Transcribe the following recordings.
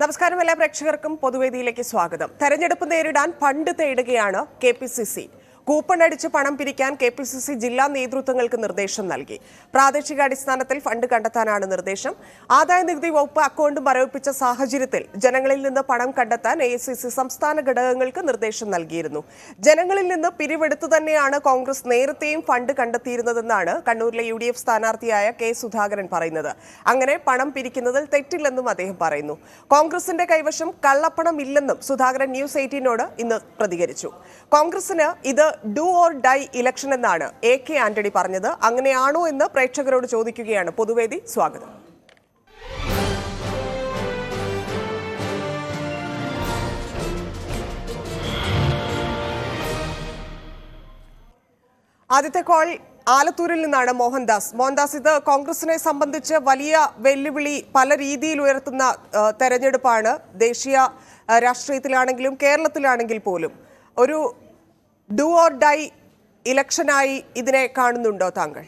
നമസ്കാരം എല്ലാ പ്രേക്ഷകർക്കും പൊതുവേദിയിലേക്ക് സ്വാഗതം. തെരഞ്ഞെടുപ്പ് നേരിടാൻ ഫണ്ട് തേടുകയാണ് K P C C. Coupon അടിച്ച് പണം പിരിക്കാൻ കെ പി സി സി ജില്ലാ നേതൃത്വങ്ങൾക്ക് നിർദ്ദേശം നൽകി. പ്രാദേശിക അടിസ്ഥാനത്തിൽ ഫണ്ട് കണ്ടെത്താനാണ് നിർദ്ദേശം. ആദായ നികുതി വകുപ്പ് അക്കൗണ്ട് മരവിപ്പിച്ച സാഹചര്യത്തിൽ ജനങ്ങളിൽ നിന്ന് പണം കണ്ടെത്താൻ എ സംസ്ഥാന ഘടകങ്ങൾക്ക് നിർദ്ദേശം നൽകിയിരുന്നു. ജനങ്ങളിൽ നിന്ന് പിരിവെടുത്തു തന്നെയാണ് കോൺഗ്രസ് നേരത്തെയും ഫണ്ട് കണ്ടെത്തിയിരുന്നതെന്നാണ് കണ്ണൂരിലെ യു ഡി എഫ് സ്ഥാനാർത്ഥിയായ കെ സുധാകരൻ പറയുന്നത്. അങ്ങനെ പണം പിരിക്കുന്നതിൽ തെറ്റില്ലെന്നും അദ്ദേഹം പറയുന്നു. കോൺഗ്രസിന്റെ കൈവശം കള്ളപ്പണം ഇല്ലെന്നും സുധാകരൻ ന്യൂസ് എയ്റ്റീനോട് ഇന്ന് പ്രതികരിച്ചു. കോൺഗ്രസിന് ഇത് ഡു ഓർ ഡൈ ഇലക്ഷൻ എന്നാണ് എ കെ ആന്റണി പറഞ്ഞത്. അങ്ങനെയാണോ എന്ന് പ്രേക്ഷകരോട് ചോദിക്കുകയാണ്. പൊതുവേദി സ്വാഗതം. ആദ്യത്തെ കോൾ ആലത്തൂരിൽ നിന്നാണ് മോഹൻദാസ്. മോഹൻദാസ് ഇത് കോൺഗ്രസിനെ സംബന്ധിച്ച് വലിയ വെല്ലുവിളി പല രീതിയിൽ ഉയർത്തുന്ന തെരഞ്ഞെടുപ്പാണ്. ദേശീയ രാഷ്ട്രീയത്തിലാണെങ്കിലും കേരളത്തിലാണെങ്കിൽ പോലും. ഒരു ഡു ഓർ ഡൈ ഇലക്ഷനായി ഇതിനെ കാണുന്നുണ്ടോ താങ്കൾ?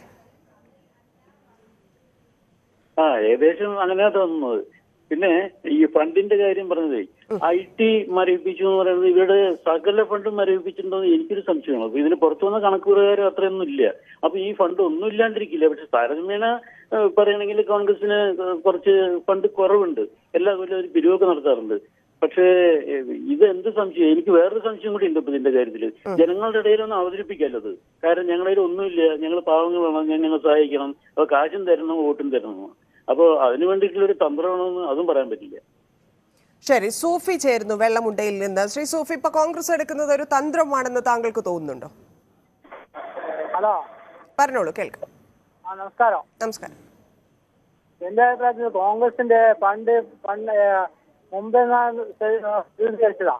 ആ ഏകദേശം അങ്ങനെ തോന്നുന്നത്. പിന്നെ ഈ ഫണ്ടിന്റെ കാര്യം പറഞ്ഞത് ഐ ടി മരവിപ്പിച്ചു എന്ന് പറയുന്നത് ഇവരുടെ സകല ഫണ്ടും മരവിപ്പിച്ചിട്ടുണ്ടോ എന്ന് എനിക്കൊരു സംശയമാണ്. അപ്പൊ ഇതിന് പുറത്തു വന്ന കണക്ക് പ്രകാരം അത്രയൊന്നും ഇല്ല അപ്പൊ ഈ ഫണ്ട് ഒന്നും ഇല്ലാണ്ടിരിക്കില്ല. പക്ഷെ താരതമ്യേന പറയണെങ്കിൽ പറയുകയാണെങ്കിൽ കോൺഗ്രസിന് കുറച്ച് ഫണ്ട് കുറവുണ്ട്. എല്ലാ കൊല്ലം ഒരു പിരിവൊക്കെ നടത്താറുണ്ട്. പക്ഷേ ഇത് എന്ത് സംശയം? എനിക്ക് വേറൊരു സംശയം കൂടി ഉണ്ട് ഇപ്പൊ ഇതിന്റെ കാര്യത്തിൽ ജനങ്ങളുടെ ഇടയിൽ ഒന്ന് അവതരിപ്പിക്കാമല്ലോ അത്. കാരണം ഞങ്ങളുടെ ഒന്നുമില്ല. ഞങ്ങൾ പാവങ്ങളാണ് ഞാൻ ഞങ്ങൾ സഹായിക്കണം. അപ്പൊ കാശും തരണം വോട്ടും തരണം. അപ്പോ അതിനു വേണ്ടിയിട്ടുള്ള ഒരു തന്ത്രമാണെന്ന് അതും പറയാൻ പറ്റില്ല. ശരി. സൂഫി ചേരുന്നു വെള്ളമുണ്ടയിൽ നിന്ന്. ശ്രീ സൂഫി ഇപ്പൊ കോൺഗ്രസ് എടുക്കുന്നത് ഒരു തന്ത്രമാണെന്ന് താങ്കൾക്ക് തോന്നുന്നുണ്ടോ? ഹലോ. പറഞ്ഞോളൂ കേൾക്കാം. ആ നമസ്കാരം. നമസ്കാരം. എന്റെ അഭിപ്രായത്തിൽ കോൺഗ്രസിന്റെ പണ്ട് ഫണ്ട് മുമ്പ് സ്വീകരിച്ചതാ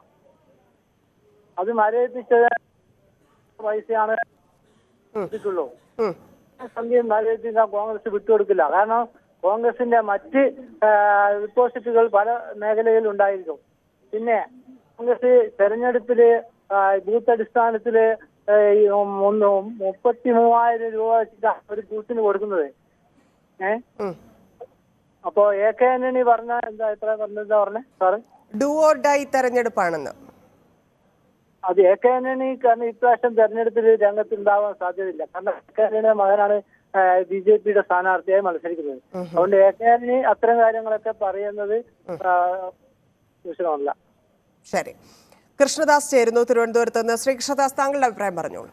അത് മരവിപ്പിച്ചത് പൈസയാണ്. സംഖ്യ മരവിപ്പിക്കാൻ കോൺഗ്രസ് വിട്ടുകൊടുക്കില്ല. കാരണം കോൺഗ്രസിന്റെ മറ്റ് ഡിപ്പോസിറ്റുകൾ പല മേഖലകളിൽ ഉണ്ടായിരിക്കും. പിന്നെ കോൺഗ്രസ് തെരഞ്ഞെടുപ്പിൽ ബൂത്ത് അടിസ്ഥാനത്തിൽ മുപ്പത്തി മൂവായിരം രൂപ വെച്ചിട്ടാണ് ഒരു ബൂത്തിന് കൊടുക്കുന്നത്. ഏഹ്. അപ്പോ എ കെ ആന്റണി പറഞ്ഞ എന്താ എത്ര പറഞ്ഞെന്താ പറഞ്ഞേ? സാറ്? ഡു ഓർ ഡൈ തെരഞ്ഞെടുപ്പാണെന്ന്. അത് എ കെ ആന്റണി കാരണം ഇപ്രാവശ്യം തെരഞ്ഞെടുപ്പിൽ രംഗത്ത് ഉണ്ടാവാൻ സാധ്യതയില്ല. കാരണം എ കെ ആന്റണിയുടെ മകനാണ് ബി ജെ പിയുടെ സ്ഥാനാർത്ഥിയായി മത്സരിക്കുന്നത്. അതുകൊണ്ട് എ കെ ആന്റണി അത്തരം കാര്യങ്ങളൊക്കെ പറയുന്നത് ആ, ശരി. കൃഷ്ണദാസ് ചേരുന്നു തിരുവനന്തപുരത്ത് നിന്ന്. ശ്രീ കൃഷ്ണദാസ് താങ്കളുടെ അഭിപ്രായം പറഞ്ഞോളൂ.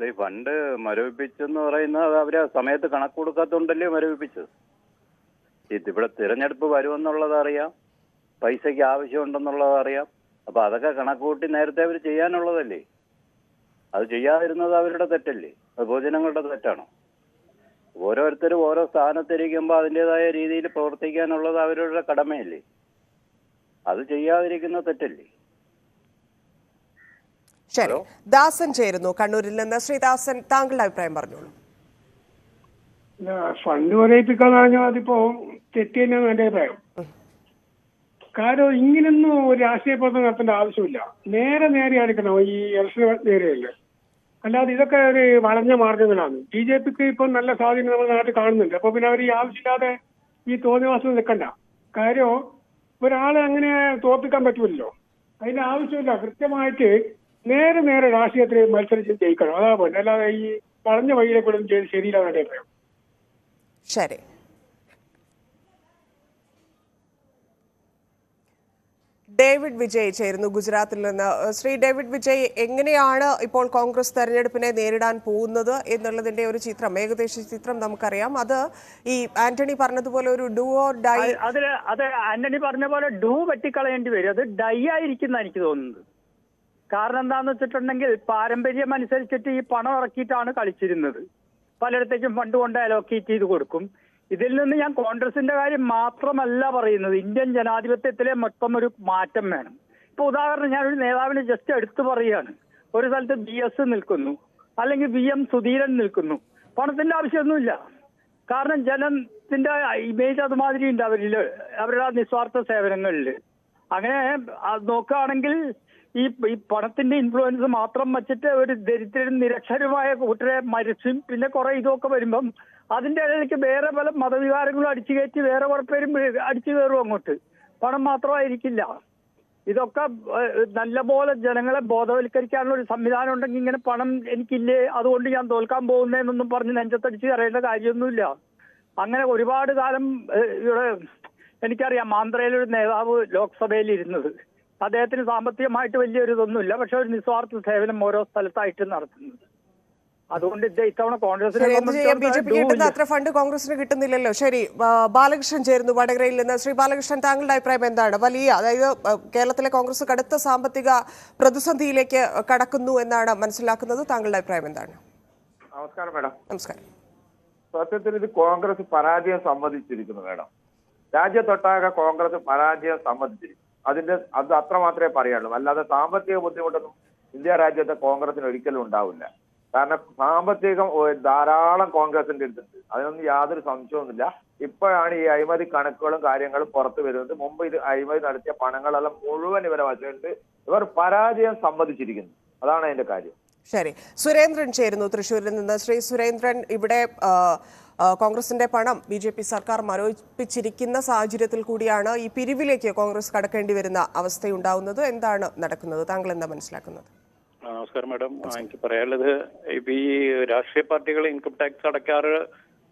അല്ല, ഈ ഫണ്ട് മരവിപ്പിച്ചെന്ന് പറയുന്നത് അവർ സമയത്ത് കണക്ക് കൊടുക്കാത്തോണ്ടല്ലേ മരവിപ്പിച്ചത്. ഇവിടെ തിരഞ്ഞെടുപ്പ് വരുമെന്നുള്ളത് അറിയാം. പൈസയ്ക്ക് ആവശ്യമുണ്ടെന്നുള്ളത് അറിയാം. അപ്പൊ അതൊക്കെ കണക്ക് കൂട്ടി നേരത്തെ അവർ ചെയ്യാനുള്ളതല്ലേ? അത് ചെയ്യാതിരുന്നത് അവരുടെ തെറ്റല്ലേ? അത് പൊതുജനങ്ങളുടെ തെറ്റാണോ? ഓരോരുത്തരും ഓരോ സ്ഥാനത്തിരിക്കുമ്പോൾ അതിന്റെതായ രീതിയിൽ പ്രവർത്തിക്കാനുള്ളത് അവരുടെ കടമയല്ലേ? അത് ചെയ്യാതിരിക്കുന്ന തെറ്റല്ലേ? ശരി. ദാസൻ ചേരുന്നു കണ്ണൂരിൽ നിന്ന്. ശ്രീദാസൻ താങ്കളുടെ അഭിപ്രായം പറഞ്ഞോളൂ. ഫണ്ട് മരവിപ്പിക്കാന്ന് പറഞ്ഞാൽ അതിപ്പോ തെറ്റ് തന്നെയാണ് എന്റെ അഭിപ്രായം കാരണം ഇങ്ങനൊന്നും ഒരു രാഷ്ട്രീയ പ്രവർത്തനം നടത്തേണ്ട ആവശ്യമില്ല. നേരെ നേരെ എടുക്കണം ഈ ഇലക്ഷൻ നേരെയല്ലേ. അല്ലാതെ ഇതൊക്കെ ഒരു വളഞ്ഞ മാർഗങ്ങളാണ്. ബി ജെ പിക്ക് ഇപ്പൊ നല്ല സ്വാധീനം നമ്മുടെ നാട്ടിൽ കാണുന്നുണ്ട്. അപ്പൊ പിന്നെ അവർ ഈ ആവശ്യമില്ലാതെ ഈ തോന്നിവാസം നിൽക്കണ്ട. കാര്യം ഒരാളെ അങ്ങനെ തോൽപ്പിക്കാൻ പറ്റുമല്ലോ അതിന്റെ ആവശ്യമില്ല. കൃത്യമായിട്ട് നേരെ നേരെ രാഷ്ട്രീയത്തിൽ മത്സരിച്ച് ജയിക്കണം അതാ പോലെ അല്ലാതെ ഈ പറഞ്ഞ വഴിയിലെ കൂടെ ചെയ്ത് എന്റെ അഭിപ്രായം ശരി ഡേവിഡ് വിജയ് ചേരുന്നു ഗുജറാത്തിൽ നിന്ന് ശ്രീ ഡേവിഡ് വിജയ് എങ്ങനെയാണ് ഇപ്പോൾ കോൺഗ്രസ് തെരഞ്ഞെടുപ്പിനെ നേരിടാൻ പോകുന്നത് എന്നുള്ളതിന്റെ ഒരു ചിത്രം ഏകദേശ ചിത്രം നമുക്കറിയാം അത് ഈ ആന്റണി പറഞ്ഞതുപോലെ ഒരു ഡു ഓർ ഡൈ അതെ അത് ആന്റണി പറഞ്ഞ പോലെ ഡൂ വെട്ടിക്കളയേണ്ടി വരും അത് ഡൈ ആയിരിക്കുന്ന എനിക്ക് തോന്നുന്നത് കാരണം എന്താന്ന് വെച്ചിട്ടുണ്ടെങ്കിൽ പാരമ്പര്യം അനുസരിച്ചിട്ട് ഈ പണം ഇറക്കിയിട്ടാണ് കളിച്ചിരുന്നത്. പലയിടത്തേക്കും ഫണ്ട് കൊണ്ട് അലോക്കേറ്റ് ചെയ്ത് കൊടുക്കും. ഇതിൽ നിന്ന് ഞാൻ കോൺഗ്രസിന്റെ കാര്യം മാത്രമല്ല പറയുന്നത്. ഇന്ത്യൻ ജനാധിപത്യത്തിലെ മൊത്തം ഒരു മാറ്റം വേണം. ഇപ്പൊ ഉദാഹരണം ഒരു നേതാവിനെ ജസ്റ്റ് എടുത്തു പറയുകയാണ്. ഒരു സ്ഥലത്ത് ബി എസ് നിൽക്കുന്നു. അല്ലെങ്കിൽ വി എം സുധീരൻ നിൽക്കുന്നു. പണത്തിന്റെ ആവശ്യമൊന്നുമില്ല. കാരണം ജനത്തിന്റെ ഇമേജ് അതുമാതിരി ഉണ്ട്. അവരിൽ അവരുടെ നിസ്വാർത്ഥ സേവനങ്ങളിൽ അങ്ങനെ നോക്കുകയാണെങ്കിൽ ഈ ഈ പണത്തിന്റെ ഇൻഫ്ലുവൻസ് മാത്രം വെച്ചിട്ട് ഒരു ദരിദ്രരും നിരക്ഷരമായ കൂട്ടരെ മരിച്ചും പിന്നെ കുറെ ഇതൊക്കെ വരുമ്പം അതിന്റെ ഇടയിലേക്ക് വേറെ പല മതവികാരങ്ങളും അടിച്ചു കയറ്റി വേറെ കുറെ പേരും അടിച്ചു കയറും അങ്ങോട്ട്. പണം മാത്രമായിരിക്കില്ല. ഇതൊക്കെ നല്ല പോലെ ജനങ്ങളെ ബോധവൽക്കരിക്കാനുള്ള ഒരു സംവിധാനം ഉണ്ടെങ്കിൽ ഇങ്ങനെ പണം എനിക്കില്ലേ അതുകൊണ്ട് ഞാൻ തോൽക്കാൻ പോകുന്നതെന്നൊന്നും പറഞ്ഞ് നെഞ്ചത്തടിച്ച് കരയേണ്ട കാര്യമൊന്നുമില്ല. അങ്ങനെ ഒരുപാട് കാലം ഇവിടെ എനിക്കറിയാം ആന്ധ്രയിലൊരു നേതാവ് ലോക്സഭയിൽ ഇരുന്നത് അദ്ദേഹത്തിന് സാമ്പത്തികമായിട്ട് വലിയൊരു ഇതൊന്നുമില്ല പക്ഷെ ഒരു നിസ്വാർത്ഥ സേവനം ഓരോ സ്ഥലത്തായിട്ട് നടത്തുന്നത് അതുകൊണ്ട് ഇത് ഇത്തവണ കോൺഗ്രസിന് അത്ര ഫണ്ട് കോൺഗ്രസിന് കിട്ടുന്നില്ലല്ലോ. ശരി ബാലകൃഷ്ണൻ ചേരുന്നു വടകരയിൽ നിന്ന്. ശ്രീ ബാലകൃഷ്ണൻ താങ്കളുടെ അഭിപ്രായം എന്താണ്? വലിയ അതായത് കേരളത്തിലെ കോൺഗ്രസ് കടുത്ത സാമ്പത്തിക പ്രതിസന്ധിയിലേക്ക് കടക്കുന്നു എന്നാണ് മനസ്സിലാക്കുന്നത്. താങ്കളുടെ അഭിപ്രായം എന്താണ്? നമസ്കാരം മേഡം. നമസ്കാരം. സത്യത്തിൽ ഇത് കോൺഗ്രസ് പരാജയം സമ്മതിച്ചിരിക്കുന്നു മേഡം. രാജ്യത്തൊട്ടാകെ കോൺഗ്രസ് പരാജയം സമ്മതിച്ചിരിക്കുന്നു. അതിന്റെ അത് അത്ര മാത്രമേ പറയാനുള്ളൂ. അല്ലാതെ സാമ്പത്തിക ബുദ്ധിമുട്ടൊന്നും ഇന്ത്യ രാജ്യത്തെ കോൺഗ്രസിന് ഒരിക്കലും ഉണ്ടാവില്ല. കാരണം സാമ്പത്തികം ധാരാളം കോൺഗ്രസിന്റെ അടുത്തുണ്ട്. അതിനൊന്നും യാതൊരു സംശയവുമില്ല ഇപ്പോഴാണ് ഈ അഴിമതി കണക്കുകളും കാര്യങ്ങളും പുറത്തു വരുന്നത്. മുമ്പ് ഇത് അഴിമതി നടത്തിയ പണങ്ങളെല്ലാം മുഴുവൻ ഇവരെ വശമുണ്ട്. ഇവർ പരാജയം സമ്മതിച്ചിരിക്കുന്നു. അതാണ് അതിന്റെ കാര്യം. ശരി. സുരേന്ദ്രൻ ചേരുന്നു തൃശ്ശൂരിൽ നിന്ന്. ശ്രീ സുരേന്ദ്രൻ ഇവിടെ കോൺഗ്രസിന്റെ പണം ബി ജെ പി സർക്കാർ മരവിപ്പിച്ചിരിക്കുന്ന സാഹചര്യത്തിൽ കൂടിയാണ് ഈ പിരിവിലേക്ക് കോൺഗ്രസ് കടക്കേണ്ടി വരുന്ന അവസ്ഥയുണ്ടാവുന്നത്. എന്താണ് നടക്കുന്നത്? താങ്കൾ എന്താ മനസ്സിലാക്കുന്നത്? നമസ്കാരം മാഡം. എനിക്ക് പറയാനുള്ളത് ഇപ്പൊ ഈ രാഷ്ട്രീയ പാർട്ടികൾ ഇൻകം ടാക്സ് അടയ്ക്കാറ്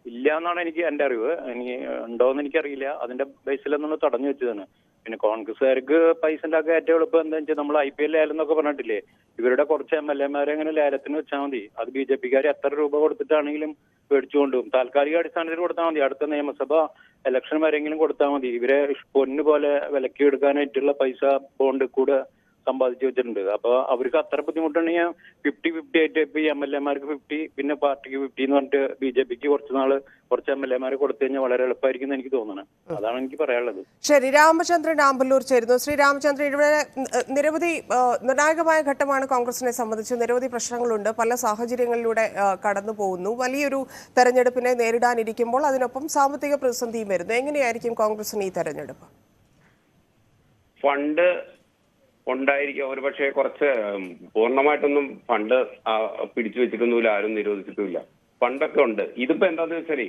ഇല്ല എന്നാണ് എനിക്ക് എന്റെ അറിവ്. എനിക്ക് ഉണ്ടോന്ന് എനിക്കറിയില്ല. അതിന്റെ ബേസിൽ നമ്മൾ തടഞ്ഞു വെച്ചതാണ്. പിന്നെ കോൺഗ്രസ്സുകാർക്ക് പൈസ ഉണ്ടാക്കാൻ ഏറ്റവും എളുപ്പം എന്താ വെച്ചാൽ നമ്മൾ ഐ പി എൽ ലേലം എന്നൊക്കെ പറഞ്ഞിട്ടില്ലേ? ഇവരുടെ കുറച്ച് എം എൽ എമാരെ അങ്ങനെ ലേലത്തിന് വെച്ചാൽ മതി. അത് ബി ജെ പിക്കാർ എത്ര രൂപ കൊടുത്തിട്ടാണെങ്കിലും മേടിച്ചുകൊണ്ടും താൽക്കാലിക അടിസ്ഥാനത്തിൽ കൊടുത്താൽ മതി. അടുത്ത നിയമസഭ ഇലക്ഷൻ വരെങ്കിലും കൊടുത്താൽ മതി. ഇവരെ പൊന്നു പോലെ വിലക്കി എടുക്കാനായിട്ടുള്ള പൈസ ബോണ്ട് കൂടെ സമ്പാദിച്ചു വെച്ചിട്ടുണ്ട് അപ്പൊ അവർക്ക് അത്ര ബുദ്ധിമുട്ടുണ്ടെങ്കിൽ ഫിഫ്റ്റി ഫിഫ്റ്റി ആയിട്ട് ഇപ്പൊ ഈ എം എൽ എമാർക്ക് ഫിഫ്റ്റി പിന്നെ പാർട്ടിക്ക് ഫിഫ്റ്റി എന്ന് പറഞ്ഞിട്ട് ബി ജെ പിക്ക് കുറച്ച് നാൾ കുറച്ച് എം എൽ എമാരെ കൊടുത്തു കഴിഞ്ഞാൽ വളരെ എളുപ്പമായിരിക്കും എനിക്ക് തോന്നുന്നത് അതാണ് എനിക്ക് പറയാനുള്ളത്. ശരി രാമചന്ദ്രൻ ആമ്പല്ലൂർ ചേരുന്നു. ശ്രീ രാമചന്ദ്രൻ ഇവിടെ നിരവധി നിർണായകമായ ഘട്ടമാണ് കോൺഗ്രസിനെ സംബന്ധിച്ച്. നിരവധി പ്രശ്നങ്ങളുണ്ട്. പല സാഹചര്യങ്ങളിലൂടെ കടന്നു പോകുന്നു. വലിയൊരു തെരഞ്ഞെടുപ്പിനെ നേരിടാനിരിക്കുമ്പോൾ അതിനൊപ്പം സാമ്പത്തിക പ്രതിസന്ധിയും വരുന്നു. എങ്ങനെയായിരിക്കും കോൺഗ്രസിന് ഈ തെരഞ്ഞെടുപ്പ്? ഫണ്ട് ഉണ്ടായിരിക്കും. ഒരുപക്ഷെ കുറച്ച് പൂർണമായിട്ടൊന്നും ഫണ്ട് പിടിച്ചു വെച്ചിട്ടൊന്നുമില്ല ആരും നിരോധിച്ചിട്ടുമില്ല. ഫണ്ടൊക്കെ ഉണ്ട്. ഇതിപ്പോ എന്താന്ന് വെച്ചാലേ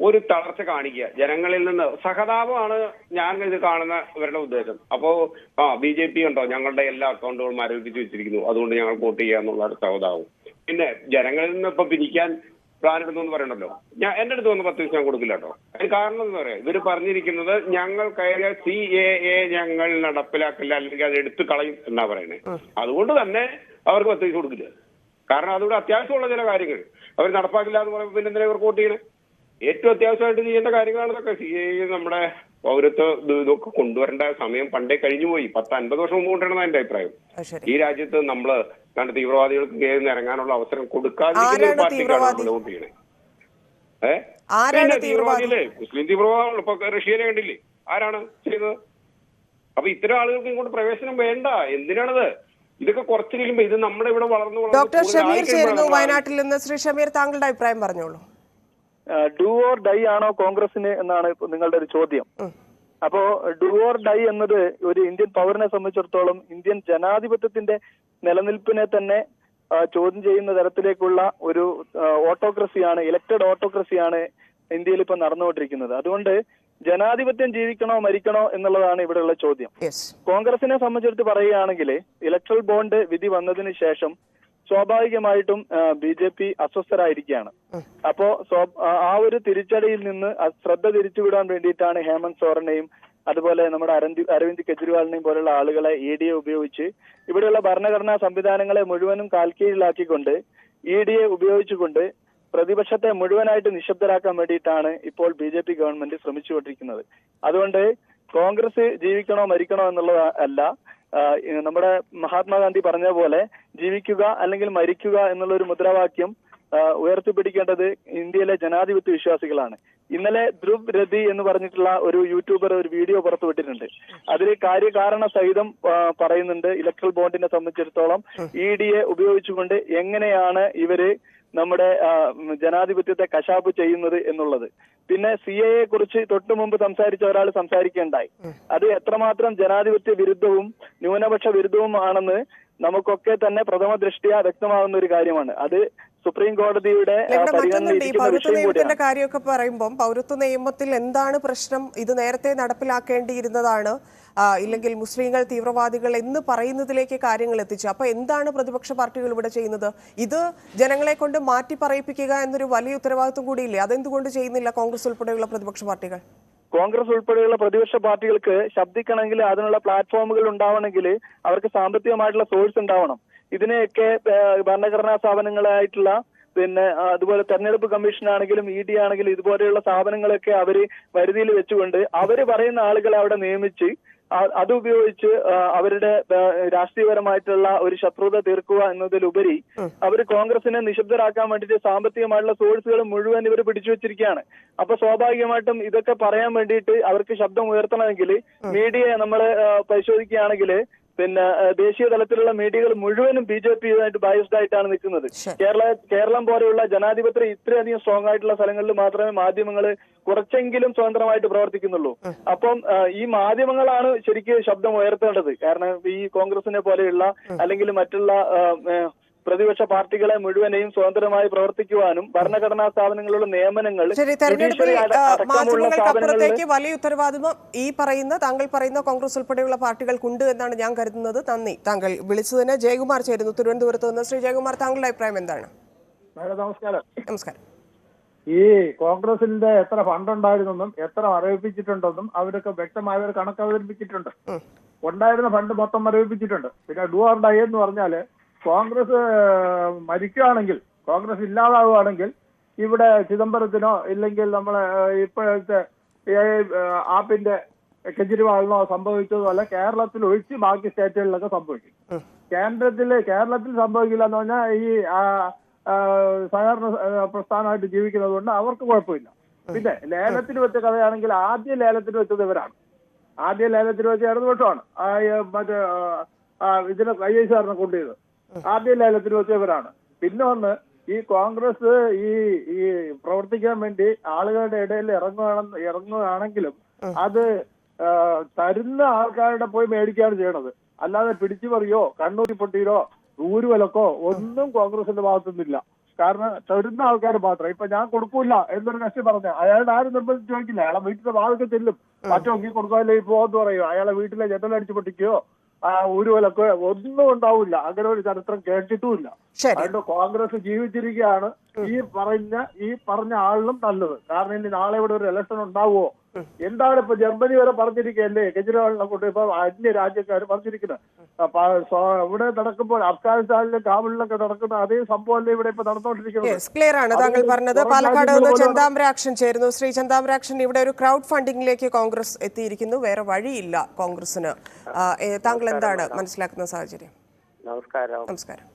ഒരു തളർച്ച കാണിക്കുക. ജനങ്ങളിൽ നിന്ന് സഹതാപമാണ് ഞാൻ ഇത് കാണുന്ന ഇവരുടെ ഉദ്ദേശം. അപ്പോ ആ ബി ജെ പി ഉണ്ടോ? ഞങ്ങളുടെ എല്ലാ അക്കൗണ്ടുകളും ആരോപിച്ചു വെച്ചിരിക്കുന്നു. അതുകൊണ്ട് ഞങ്ങൾ വോട്ട് ചെയ്യാന്നുള്ള ഒരു സഹതാപം. പിന്നെ ജനങ്ങളിൽ നിന്ന് ഇപ്പൊ പിരിക്കാൻ പ്ലാൻ എടുത്തു എന്ന് പറയണല്ലോ. ഞാൻ എന്റെ അടുത്ത് വന്ന് പത്ത് ദിവസം ഞാൻ കൊടുക്കില്ല കേട്ടോ. അതിന് കാരണം എന്ന് പറയാം. ഇവർ പറഞ്ഞിരിക്കുന്നത് ഞങ്ങൾ കയറിയ സി എ എ ഞങ്ങൾ നടപ്പിലാക്കില്ല അല്ലെങ്കിൽ അത് എടുത്തു കളയും എന്നാ പറയണേ. അതുകൊണ്ട് തന്നെ അവർക്ക് പത്ത് ദിവസം കൊടുക്കില്ല. കാരണം അതുകൂടെ അത്യാവശ്യമുള്ള ചില കാര്യങ്ങൾ. അവർ നടപ്പാക്കില്ല എന്ന് പറയുമ്പോൾ പിന്നെ എന്തിനാ ഇവർക്ക് വോട്ട് ചെയ്യണേ? ഏറ്റവും അത്യാവശ്യമായിട്ട് ചെയ്യേണ്ട കാര്യങ്ങളാണ് ഇതൊക്കെ. സി എ നമ്മുടെ പൗരത്വ ഇതൊക്കെ കൊണ്ടുവരേണ്ട സമയം പണ്ടേ കഴിഞ്ഞുപോയി. പത്ത് അൻപത് വർഷം മുമ്പ് കൊണ്ടുവരണതാണ് എന്റെ അഭിപ്രായം. ഈ രാജ്യത്ത് നമ്മൾ കണ്ട് തീവ്രവാദികൾക്ക് കയറി ഇറങ്ങാനുള്ള അവസരം കൊടുക്കാതിരിക്കുന്ന ഒരു പാർട്ടിക്കാണ്? നമ്മൾ വോട്ട് ചെയ്യണേ തീവ്രവാദിയല്ലേ പിന്നെ? മുസ്ലിം തീവ്രവാദികൾ ഇപ്പൊ റഷ്യനെ കണ്ടില്ലേ? ആരാണ് ചെയ്തത്? അപ്പൊ ഇത്തരം ആളുകൾക്ക് ഇങ്ങോട്ട് പ്രവേശനം വേണ്ട. എന്തിനാണത്? ഇതൊക്കെ കുറച്ച് കഴിയുമ്പോ ഇത് നമ്മുടെ ഇവിടെ വളർന്നു ഡോക്ടർ ഷമീർ ചേരുന്നു വയനാട്ടിൽ നിന്ന്. ശ്രീ ഷമീർ താങ്കളുടെ അഭിപ്രായം പറഞ്ഞോളൂ. ഡു ഓർ ഡൈ ആണോ കോൺഗ്രസിന് എന്നാണ് നിങ്ങളുടെ ഒരു ചോദ്യം. അപ്പോ ഡു ഓർ ഡൈ എന്നത് ഒരു ഇന്ത്യൻ പൗരനെ സംബന്ധിച്ചിടത്തോളം ഇന്ത്യൻ ജനാധിപത്യത്തിന്റെ നിലനിൽപ്പിനെ തന്നെ ചോദ്യം ചെയ്യുന്ന തരത്തിലേക്കുള്ള ഒരു ഓട്ടോക്രസിയാണ് ഇലക്ടഡ് ഓട്ടോക്രസിയാണ് ഇന്ത്യയിൽ ഇപ്പൊ നടന്നുകൊണ്ടിരിക്കുന്നത്. അതുകൊണ്ട് ജനാധിപത്യം ജീവിക്കണോ മരിക്കണോ എന്നുള്ളതാണ് ഇവിടെയുള്ള ചോദ്യം. കോൺഗ്രസിനെ സംബന്ധിച്ചിടത്ത് പറയുകയാണെങ്കിൽ ഇലക്ട്രൽ ബോണ്ട് വിധി വന്നതിന് ശേഷം സ്വാഭാവികമായിട്ടും ബി ജെ പി അസ്വസ്ഥരായിരിക്കുകയാണ്. അപ്പോ ആ- ഒരു തിരിച്ചടിയിൽ നിന്ന് ശ്രദ്ധ തിരിച്ചുവിടാൻ വേണ്ടിയിട്ടാണ് ഹേമന്ത് സോറനെയും അതുപോലെ നമ്മുടെ അരന്തി അരവിന്ദ് കെജ്രിവാളിനെയും പോലുള്ള ആളുകളെ ഇ ഡി എ ഉപയോഗിച്ച് ഇവിടെയുള്ള ഭരണഘടനാ സംവിധാനങ്ങളെ മുഴുവനും കാൽക്കീഴിലാക്കിക്കൊണ്ട് ഇ ഡി എ ഉപയോഗിച്ചുകൊണ്ട് പ്രതിപക്ഷത്തെ മുഴുവനായിട്ട് നിശബ്ദരാക്കാൻ വേണ്ടിയിട്ടാണ് ഇപ്പോൾ ബി ജെ പി ഗവൺമെന്റ് ശ്രമിച്ചുകൊണ്ടിരിക്കുന്നത്. അതുകൊണ്ട് കോൺഗ്രസ് ജീവിക്കണോ മരിക്കണോ എന്നുള്ളത് അല്ല. നമ്മുടെ മഹാത്മാഗാന്ധി പറഞ്ഞ പോലെ ജീവിക്കുക അല്ലെങ്കിൽ മരിക്കുക എന്നുള്ള ഒരു മുദ്രാവാക്യം ഉയർത്തിപ്പിടിക്കേണ്ടത് ഇന്ത്യയിലെ ജനാധിപത്യ വിശ്വാസികളാണ്. ഇന്നലെ ധ്രുവ് രതി എന്ന് പറഞ്ഞിട്ടുള്ള ഒരു യൂട്യൂബർ ഒരു വീഡിയോ പുറത്തുവിട്ടിട്ടുണ്ട് അതിൽ കാര്യകാരണ സഹിതം പറയുന്നുണ്ട് ഇലക്ട്രൽ ബോണ്ടിനെ സംബന്ധിച്ചിടത്തോളം ഇ ഡി എ ഉപയോഗിച്ചുകൊണ്ട് എങ്ങനെയാണ് ഇവർ നമ്മുടെ ജനാധിപത്യത്തെ കശാപ്പ് ചെയ്യുന്നത് എന്നുള്ളത്. പിന്നെ സി എ കുറിച്ച് തൊട്ടു മുമ്പ് സംസാരിച്ച ഒരാൾ സംസാരിക്കേണ്ടായി. അത് എത്രമാത്രം ജനാധിപത്യ വിരുദ്ധവും ന്യൂനപക്ഷ വിരുദ്ധവും ആണെന്ന് നമുക്കൊക്കെ തന്നെ പ്രഥമ ദൃഷ്ടിയ വ്യക്തമാകുന്ന ഒരു കാര്യമാണ്. അത് സുപ്രീം കോടതിയുടെ പൗരത്വ നിയമത്തിന്റെ കാര്യമൊക്കെ പറയുമ്പോൾ പൗരത്വ നിയമത്തിൽ എന്താണ് പ്രശ്നം? ഇത് നേരത്തെ നടപ്പിലാക്കേണ്ടിയിരുന്നതാണ്. ഇല്ലെങ്കിൽ മുസ്ലിങ്ങൾ തീവ്രവാദികൾ എന്ന് പറയുന്നതിലേക്ക് കാര്യങ്ങൾ എത്തിച്ചു. അപ്പൊ എന്താണ് പ്രതിപക്ഷ പാർട്ടികൾ ഇവിടെ ചെയ്യുന്നത്? ഇത് ജനങ്ങളെ കൊണ്ട് മാറ്റി പറയിപ്പിക്കുക എന്നൊരു വലിയ ഉത്തരവാദിത്വം കൂടിയില്ലേ? അതെന്തുകൊണ്ട് ചെയ്യുന്നില്ല കോൺഗ്രസ് ഉൾപ്പെടെയുള്ള പ്രതിപക്ഷ പാർട്ടികൾ? കോൺഗ്രസ് ഉൾപ്പെടെയുള്ള പ്രതിപക്ഷ പാർട്ടികൾക്ക് ശബ്ദിക്കണമെങ്കിൽ അതിനുള്ള പ്ലാറ്റ്ഫോമുകൾ ഉണ്ടാവണമെങ്കിൽ അവർക്ക് സാമ്പത്തികമായിട്ടുള്ള സോഴ്സ് ഉണ്ടാവണം. ഇതിനെയൊക്കെ ഭരണഘടനാ സ്ഥാപനങ്ങളായിട്ടുള്ള പിന്നെ അതുപോലെ തെരഞ്ഞെടുപ്പ് കമ്മീഷൻ ആണെങ്കിലും ഇ ഡി ആണെങ്കിലും ഇതുപോലെയുള്ള സ്ഥാപനങ്ങളൊക്കെ അവർ വരുതിയിൽ വെച്ചുകൊണ്ട് അവർ പറയുന്ന ആളുകളെ അവിടെ നിയമിച്ച് അതുപയോഗിച്ച് അവരുടെ രാഷ്ട്രീയപരമായിട്ടുള്ള ഒരു ശത്രുത തീർക്കുക എന്നതിലുപരി അവർ കോൺഗ്രസിനെ നിശബ്ദരാക്കാൻ വേണ്ടിയിട്ട് സാമ്പത്തികമായിട്ടുള്ള സോഴ്സുകൾ മുഴുവൻ ഇവർ പിടിച്ചു വെച്ചിരിക്കുകയാണ്. അപ്പൊ സ്വാഭാവികമായിട്ടും ഇതൊക്കെ പറയാൻ വേണ്ടിയിട്ട് അവർക്ക് ശബ്ദം ഉയർത്തണമെങ്കിൽ മീഡിയയെ നമ്മൾ പരിശോധിക്കുകയാണെങ്കിൽ പിന്നെ ദേശീയ തലത്തിലുള്ള മീഡിയകൾ മുഴുവനും ബി ജെ പിയുമായിട്ട് ബയസ്ഡ് ആയിട്ടാണ് നിൽക്കുന്നത്. കേരള കേരളം പോലെയുള്ള ജനാധിപത്യം ഇത്രയധികം സ്ട്രോങ് ആയിട്ടുള്ള സ്ഥലങ്ങളിൽ മാത്രമേ മാധ്യമങ്ങൾ കുറച്ചെങ്കിലും സ്വതന്ത്രമായിട്ട് പ്രവർത്തിക്കുന്നുള്ളൂ. അപ്പം ഈ മാധ്യമങ്ങളാണ് ശരിക്കും ശബ്ദം ഉയർത്തേണ്ടത്. കാരണം ഈ കോൺഗ്രസിനെ പോലെയുള്ള അല്ലെങ്കിൽ മറ്റുള്ള പ്രതിപക്ഷ പാർട്ടികളെ മുഴുവനെയും സ്വതന്ത്രമായി പ്രവർത്തിക്കുവാനും ഭരണഘടനാ സ്ഥാപനങ്ങളുടെ നിയമനങ്ങൾ മാധ്യമങ്ങൾക്കപ്പുറത്തേക്ക് വലിയ ഉത്തരവാദിത്വം ഈ പറയുന്ന താങ്കൾ പറയുന്ന കോൺഗ്രസ് ഉൾപ്പെടെയുള്ള പാർട്ടികൾക്കുണ്ട് എന്നാണ് ഞാൻ കരുതുന്നത്. നന്ദി. താങ്കൾ വിളിച്ചതിന് ജയകുമാർ ചേരുന്നു. തിരുവനന്തപുരത്ത് നിന്ന് ശ്രീ ജയകുമാർ താങ്കളുടെ അഭിപ്രായം എന്താണ്? നമസ്കാരം. നമസ്കാരം. ഈ കോൺഗ്രസിന്റെ എത്ര ഫണ്ട് ഉണ്ടായിരുന്നെന്നും എത്ര മരവിപ്പിച്ചിട്ടുണ്ടെന്നും അവരൊക്കെ വ്യക്തമായ ഒരു കണക്ക് അവതരിപ്പിച്ചിട്ടുണ്ട് ഉണ്ടായിരുന്ന ഫണ്ട് മൊത്തം മരവിപ്പിച്ചിട്ടുണ്ട് പിന്നെ ഡു ആർ ഡൈ എന്ന് പറഞ്ഞാൽ കോൺഗ്രസ് മരിക്കുകയാണെങ്കിൽ കോൺഗ്രസ് ഇല്ലാതാവുകയാണെങ്കിൽ ഇവിടെ ചിദംബരത്തിനോ ഇല്ലെങ്കിൽ നമ്മളെ ഇപ്പോഴത്തെ ആപ്പിന്റെ കെജ്രിവാളിനോ സംഭവിച്ചതുപോലെ കേരളത്തിൽ ഒഴിച്ച് ബാക്കി സ്റ്റേറ്റുകളിലൊക്കെ സംഭവിക്കും. കേന്ദ്രത്തിൽ കേരളത്തിൽ സംഭവിക്കില്ല എന്ന് പറഞ്ഞാൽ ഈ സഹകരണ പ്രസ്ഥാനമായിട്ട് ജീവിക്കുന്നത് കൊണ്ട് അവർക്ക് കുഴപ്പമില്ല. പിന്നെ ലേലത്തിൽ വെച്ച കഥയാണെങ്കിൽ ആദ്യ ലേലത്തിൽ വെച്ചത് ഇവരാണ്. ആദ്യ ലേലത്തിൽ വെച്ച ഇടതുപക്ഷമാണ്. മറ്റേ ഇതിനെ ഐ എസ് ആറിനെ കൊണ്ടുപോയത്. ആദ്യ ലേലത്തിന് വെച്ചവരാണ്. പിന്നെ ഒന്ന് ഈ കോൺഗ്രസ് ഈ ഈ പ്രവർത്തിക്കാൻ വേണ്ടി ആളുകളുടെ ഇടയിൽ ഇറങ്ങുകയാണെന്ന് ഇറങ്ങുകയാണെങ്കിലും അത് തരുന്ന ആൾക്കാരുടെ പോയി മേടിക്കുകയാണ് ചെയ്യണത്. അല്ലാതെ പിടിച്ചു പറയോ കണ്ണൂരി പൊട്ടിയിലോ ഊരുവലക്കോ ഒന്നും കോൺഗ്രസിന്റെ ഭാഗത്തുനിന്നില്ല. കാരണം തരുന്ന ആൾക്കാർ മാത്രം. ഇപ്പൊ ഞാൻ കൊടുക്കൂല എന്നൊരു കക്ഷി പറഞ്ഞു അയാളുടെ ആരും നിർബന്ധിച്ച് ചോദിക്കില്ല അയാളെ വീട്ടിലെ ഭാഗത്ത് ചെല്ലും. മറ്റൊക്കെ കൊടുക്കാല്ലേ പോകുമെന്ന് പറയോ. അയാളെ വീട്ടിലെ ജനലടിച്ചു പൊട്ടിക്കോ ആ ഊരുവലക്കോ ഒന്നും ഉണ്ടാവില്ല. അങ്ങനെ ഒരു ചരിത്രം കേട്ടിട്ടുമില്ല. അതുകൊണ്ട് കോൺഗ്രസ് ജീവിച്ചിരിക്കുകയാണ്. ഈ പറഞ്ഞ ഈ പറഞ്ഞ ആളിലും നല്ലത്. കാരണം ഇനി നാളെ ഇവിടെ ഒരു ഇലക്ഷൻ ഉണ്ടാവുമോ? എന്താണ് ഇപ്പൊ ജർമ്മനി വരെ പറഞ്ഞിരിക്കുകയല്ലേ? കെജ്രിവാളിനെ കൊണ്ട് ഇപ്പൊ അന്യ രാജ്യക്കാർ പറഞ്ഞിരിക്കുന്നത്. ഇവിടെ നടക്കുമ്പോൾ അഫ്ഗാനിസ്ഥാനിലും കാബിളിലൊക്കെ നടക്കുന്ന അതേ സംഭവം അല്ലേ ഇവിടെ ഇപ്പൊ നടന്നുകൊണ്ടിരിക്കുന്നത് ക്ലിയർ ആണ്. താങ്കൾ പറഞ്ഞത് പാലക്കാട് നിന്ന് ചന്താമരാക്ഷൻ ചേരുന്നു. ശ്രീ ചന്താമരാക്ഷൻ ഇവിടെ ഒരു ക്രൗഡ് ഫണ്ടിങ്ങിലേക്ക് കോൺഗ്രസ് എത്തിയിരിക്കുന്നു. വേറെ വഴിയില്ല കോൺഗ്രസിന് താങ്കൾ എന്താണ് മനസ്സിലാക്കുന്ന സാഹചര്യം? നമസ്കാരം. നമസ്കാരം.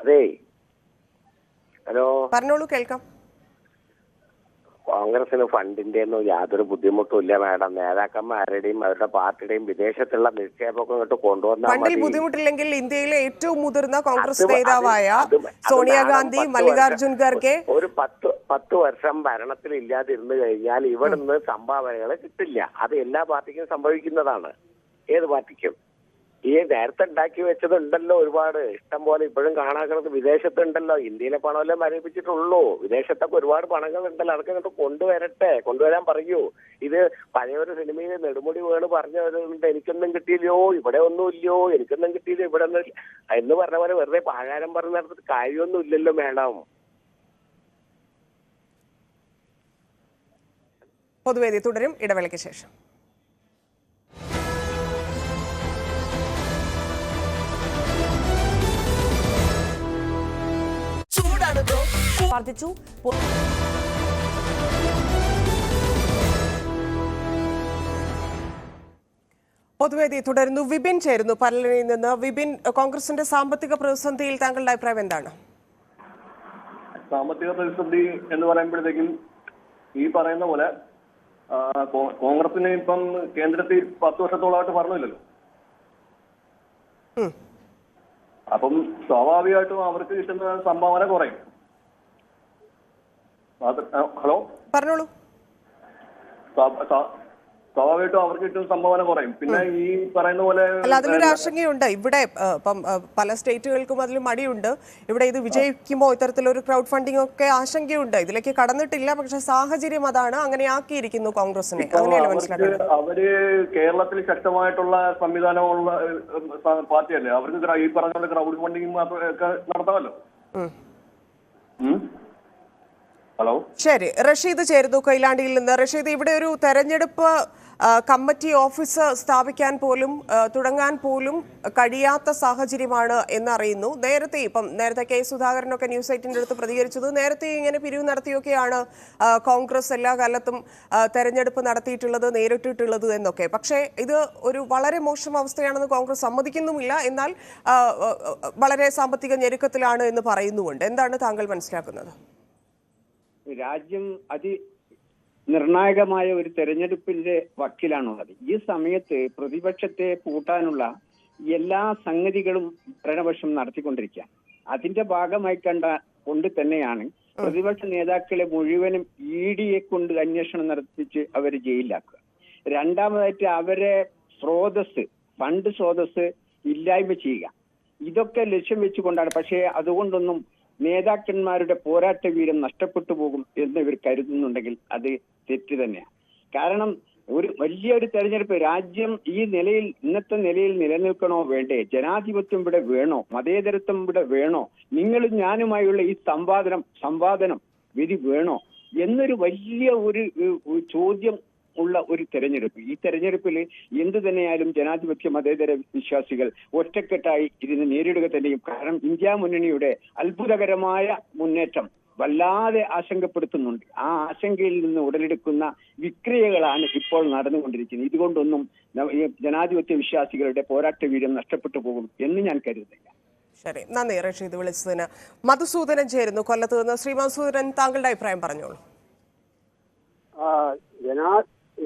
അതേ. ഹലോ. പറഞ്ഞോളൂ കേൾക്കാം. കോൺഗ്രസിന് ഫണ്ടിന്റെ ഒന്നും യാതൊരു ബുദ്ധിമുട്ടും ഇല്ല മാഡം. നേതാക്കന്മാരുടെയും അവരുടെ പാർട്ടിയുടെയും വിദേശത്തുള്ള നിക്ഷേപമൊക്കെ ഇങ്ങോട്ട് കൊണ്ടുവന്നാൽ ഫണ്ടിൽ ബുദ്ധിമുട്ടില്ലെങ്കിൽ ഇന്ത്യയിലെ ഏറ്റവും മുതിർന്ന കോൺഗ്രസ് നേതാവായ സോണിയാഗാന്ധി മല്ലികാർജുൻ ഖർഗെ ഒരു പത്ത് പത്ത് വർഷം ഭരണത്തിൽ ഇല്ലാതിരുന്നു കഴിഞ്ഞാൽ ഇവിടുന്ന് സംഭാവനകൾ കിട്ടില്ല. അത് എല്ലാ പാർട്ടിക്കും സംഭവിക്കുന്നതാണ്. ഏത് പാർട്ടിക്കും? ഈ നേരത്തെ ഉണ്ടാക്കി വെച്ചതുണ്ടല്ലോ ഒരുപാട്. ഇഷ്ടം പോലെ ഇപ്പോഴും കാണാക്കുന്നത് വിദേശത്തുണ്ടല്ലോ. ഇന്ത്യയിലെ പണമല്ലേ മരവിപ്പിച്ചിട്ടുള്ളൂ. വിദേശത്തൊക്കെ ഒരുപാട് പണങ്ങൾ ഉണ്ടല്ലോ അതൊക്കെ ഇങ്ങോട്ട് കൊണ്ടുവരട്ടെ. കൊണ്ടുവരാൻ പറയൂ. ഇത് പഴയൊരു സിനിമയിൽ നെടുമുടി വേണ് പറഞ്ഞവരുണ്ട്. എനിക്കൊന്നും കിട്ടിയില്ലയോ? ഇവിടെ ഒന്നുമില്ലയോ എനിക്കൊന്നും കിട്ടിയില്ല. ഇവിടെ ഒന്നും ഇല്ല." എന്ന് പറഞ്ഞ പോലെ വെറുതെ പാഴാരം പറഞ്ഞ നടത്തിട്ട് കാര്യമൊന്നും ഇല്ലല്ലോ മേഡം. പൊതുവേദി തുടരും. ഇടവേളയ്ക്ക് ശേഷം. വർദ്ധിച്ചു. പൊതുവേദി തുടരുന്നു. വിപിൻ ചേരുന്നു പരലനിൽ നിന്ന്. വിപിൻ കോൺഗ്രസിന്റെ സാമ്പത്തിക പ്രതിസന്ധിയിൽ താങ്കളുടെ അഭിപ്രായം എന്താണ്? സാമ്പത്തിക പ്രതിസന്ധി എന്ന് പറയുമ്പോഴത്തേക്കും ഈ പറയുന്ന പോലെ കോൺഗ്രസിന് ഇപ്പം കേന്ദ്രത്തിൽ പത്ത് വർഷത്തോളമായിട്ട് ഭരണമില്ലല്ലോ അപ്പം സ്വാഭാവികമായിട്ടും അവർക്ക് കിട്ടുന്ന സംഭാവന കുറയും. ഹലോ? പറഞ്ഞോളൂ. സ്വാഭാവികമായിട്ടും അവർക്ക് കിട്ടുന്ന സംഭാവന കുറയും. പിന്നെ ഈ പറയുന്ന പോലെ അല്ല അതിലൊരു ആശങ്കയുണ്ട്. ഇവിടെ ഇപ്പം പല സ്റ്റേറ്റുകൾക്കും അതിൽ മടിയുണ്ട്. ഇവിടെ ഇത് വിജയിക്കുമ്പോൾ ഇത്തരത്തിലൊരു ക്രൗഡ് ഫണ്ടിംഗ് ഒക്കെ ആശങ്കയുണ്ട്. ഇതിലേക്ക് കടന്നിട്ടില്ല. പക്ഷെ സാഹചര്യം അതാണ്. അങ്ങനെ ആക്കിയിരിക്കുന്നു കോൺഗ്രസിനെ അങ്ങനെയല്ലേ അവർക്ക് അവർ കേരളത്തിൽ ശക്തമായിട്ടുള്ള സംവിധാനമുള്ള പാർട്ടിയല്ലേ? അവർക്ക് ഈ പറഞ്ഞ ക്രൗഡ് ഫണ്ടിങ് നടത്താമല്ലോ? ഹലോ ശരി. റഷീദ് ചേരുന്നു കൈലാണ്ടിയിൽ നിന്ന്. റഷീദ് ഇവിടെ ഒരു തെരഞ്ഞെടുപ്പ് കമ്മിറ്റി ഓഫീസ് സ്ഥാപിക്കാൻ പോലും തുടങ്ങാൻ പോലും കഴിയാത്ത സാഹചര്യമാണ് എന്നറിയുന്നു നേരത്തെ ഇപ്പം നേരത്തെ കെ സുധാകരനൊക്കെ ന്യൂസ് എയ്റ്റിന്റെ അടുത്ത് പ്രതികരിച്ചത്. നേരത്തെ ഇങ്ങനെ പിരിവ് നടത്തിയൊക്കെയാണ് കോൺഗ്രസ് എല്ലാ കാലത്തും തെരഞ്ഞെടുപ്പ് നടത്തിയിട്ടുള്ളത് നേരിട്ടിട്ടുള്ളത് എന്നൊക്കെ. പക്ഷേ ഇത് ഒരു വളരെ മോശം അവസ്ഥയാണെന്ന് കോൺഗ്രസ് സമ്മതിക്കുന്നുമില്ല. എന്നാൽ വളരെ സാമ്പത്തിക ഞെരുക്കത്തിലാണ് എന്ന് പറയുന്നുമുണ്ട്. എന്താണ് താങ്കൾ മനസ്സിലാക്കുന്നത്? രാജ്യം അതി നിർണായകമായ ഒരു തെരഞ്ഞെടുപ്പിന്റെ വക്കിലാണുള്ളത്. ഈ സമയത്ത് പ്രതിപക്ഷത്തെ പൂട്ടാനുള്ള എല്ലാ സംഗതികളും ഭരണപക്ഷം നടത്തിക്കൊണ്ടിരിക്കുക. അതിന്റെ ഭാഗമായി കണ്ട കൊണ്ട് തന്നെയാണ് പ്രതിപക്ഷ നേതാക്കളെ മുഴുവനും ഇ ഡിയെ കൊണ്ട് അന്വേഷണം നടത്തിച്ച് അവരെ ജയിലിലാക്കുക. രണ്ടാമതായിട്ട് അവരെ സ്രോതസ് ഫണ്ട് സ്രോതസ് ഇല്ലായ്മ ചെയ്യുക. ഇതൊക്കെ ലക്ഷ്യം വെച്ചുകൊണ്ടാണ്. പക്ഷേ അതുകൊണ്ടൊന്നും നേതാക്കന്മാരുടെ പോരാട്ട വീരം നഷ്ടപ്പെട്ടു പോകും എന്ന് ഇവർ കരുതുന്നുണ്ടെങ്കിൽ അത് തെറ്റ് തന്നെയാണ്. കാരണം ഒരു വലിയൊരു തെരഞ്ഞെടുപ്പ് രാജ്യം ഈ നിലയിൽ ഇന്നത്തെ നിലയിൽ നിലനിൽക്കണോ വേണ്ടേ? ജനാധിപത്യം ഇവിടെ വേണോ? മതേതരത്വം ഇവിടെ വേണോ? നിങ്ങളും ഞാനുമായുള്ള ഈ സംവാദനം സംവാദനം വിധി വേണോ? എന്നൊരു വലിയ ഒരു ചോദ്യം ഉള്ള ഒരു തെരഞ്ഞെടുപ്പ്. ഈ തെരഞ്ഞെടുപ്പിൽ എന്തു തന്നെയായാലും ജനാധിപത്യ മതേതര വിശ്വാസികൾ ഒറ്റക്കെട്ടായി ഇതിനെ നേരിടുക തന്നെയും കാരണം ഇന്ത്യ മുന്നണിയുടെ അത്ഭുതകരമായ മുന്നേറ്റം വല്ലാതെ ആശങ്കപ്പെടുത്തുന്നുണ്ട്. ആ ആശങ്കയിൽ നിന്ന് ഉടലെടുക്കുന്ന വിക്രിയകളാണ് ഇപ്പോൾ നടന്നുകൊണ്ടിരിക്കുന്നത്. ഇതുകൊണ്ടൊന്നും ജനാധിപത്യ വിശ്വാസികളുടെ പോരാട്ട വീര്യം നഷ്ടപ്പെട്ടു പോകും എന്ന് ഞാൻ കരുതുന്നില്ല. ശരി. നന്ദി റഷീദ് വിളിച്ചതിന്. മധുസൂദനൻ ചേരുന്നു. കൊല്ലത്ത് നിന്ന് ശ്രീ മധുസൂദനൻ താങ്കളുടെ അഭിപ്രായം പറഞ്ഞോളൂ. ജനാ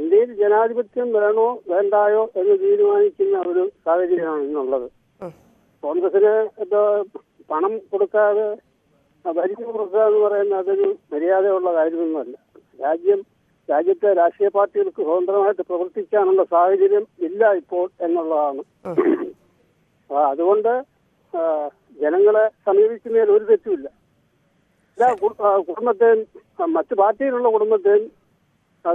ഇന്ത്യയിൽ ജനാധിപത്യം വേണോ വേണ്ടായോ എന്ന് തീരുമാനിക്കുന്ന ഒരു സാഹചര്യമാണ് ഇന്നുള്ളത്. കോൺഗ്രസിന് പണം കൊടുക്കാതെ ഭരിച്ചു കൊടുക്കുക എന്ന് പറയുന്നത് അതൊരു മര്യാദയുള്ള കാര്യമൊന്നുമല്ല രാജ്യം രാജ്യത്തെ രാഷ്ട്രീയ പാർട്ടികൾക്ക് സ്വതന്ത്രമായിട്ട് പ്രവർത്തിക്കാനുള്ള സാഹചര്യം ഇല്ല ഇപ്പോൾ എന്നുള്ളതാണ്. അതുകൊണ്ട് ജനങ്ങളെ സമീപിക്കുന്നതിൽ ഒരു തെറ്റുമില്ല. എല്ലാ കുടുംബത്തെയും മറ്റു പാർട്ടിയിലുള്ള കുടുംബത്തെയും